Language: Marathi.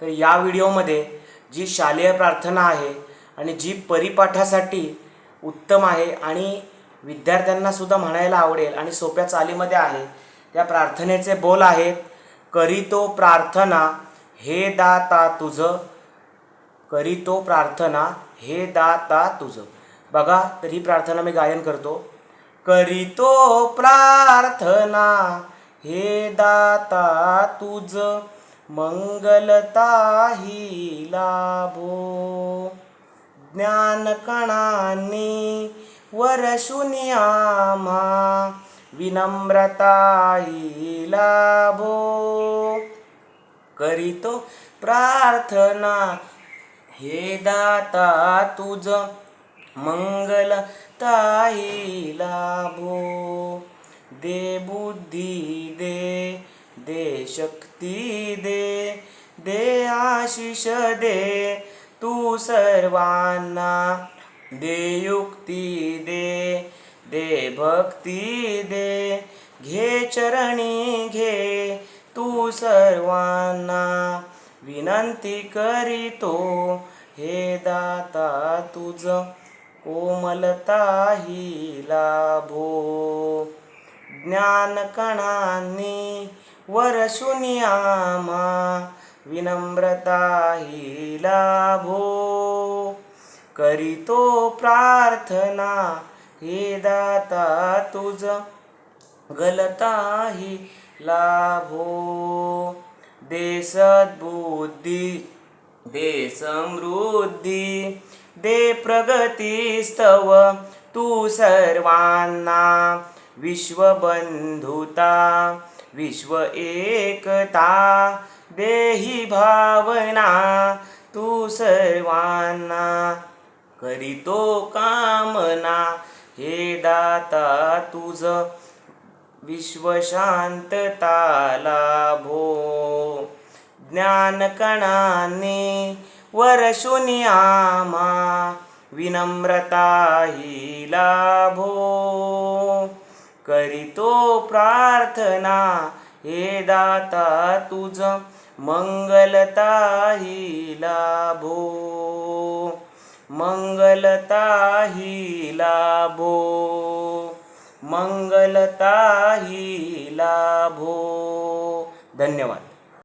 तर या व्हिडिओमध्ये जी शालेय प्रार्थना आहे आणि जी परिपाठासाठी उत्तम आहे आणि विद्यार्थ्यांनासुद्धा म्हणायला आवडेल आणि सोप्या चालीमध्ये आहे त्या प्रार्थनेचे बोल आहेत करीतो प्रार्थना हे दाता तुझं. करीतो प्रार्थना हे दाता तुझं. बघा तर ही प्रार्थना मी गायन करतो. करीतो प्रार्थना हे दाता तुझं. मंगलताही लाभो ज्ञानकणांनी वरशुनी आम्हा विनम्रता लाभो करीतो प्रार्थना हे दाता तुझ मंगल ताई लाभो दे बुद्धी दे दे शक्ती दे दे आशिष दे तू सर्वांना दे युक्ती दे दे भक्ती दे घे चरणी घे तू सर्वांना विनंती करीतो. हे दाता तुझ कोमलता ही लाभो. ज्ञानकणांनी वरसुनियामा विनम्रता ही लाभो। करीतो प्रार्थना हे दाता तुझ गलता ही लाभो। दे सद्बुद्धी दे समृद्धी दे प्रगतीस्तव तू सर्वांना विश्वबंधुता। विश्व एकता देही भावना तू सर्वांना करीतो कामना. हे दाता तुझ विश्वशांतता लाभो ज्ञानकणांनी वरशुनी आमा विनम्रता ही लाभो करीतो प्रार्थना. हे दाता तुझ मंगलता ही लाभो मंगलता ही लाभो मंगलता ही लाभो धन्यवाद.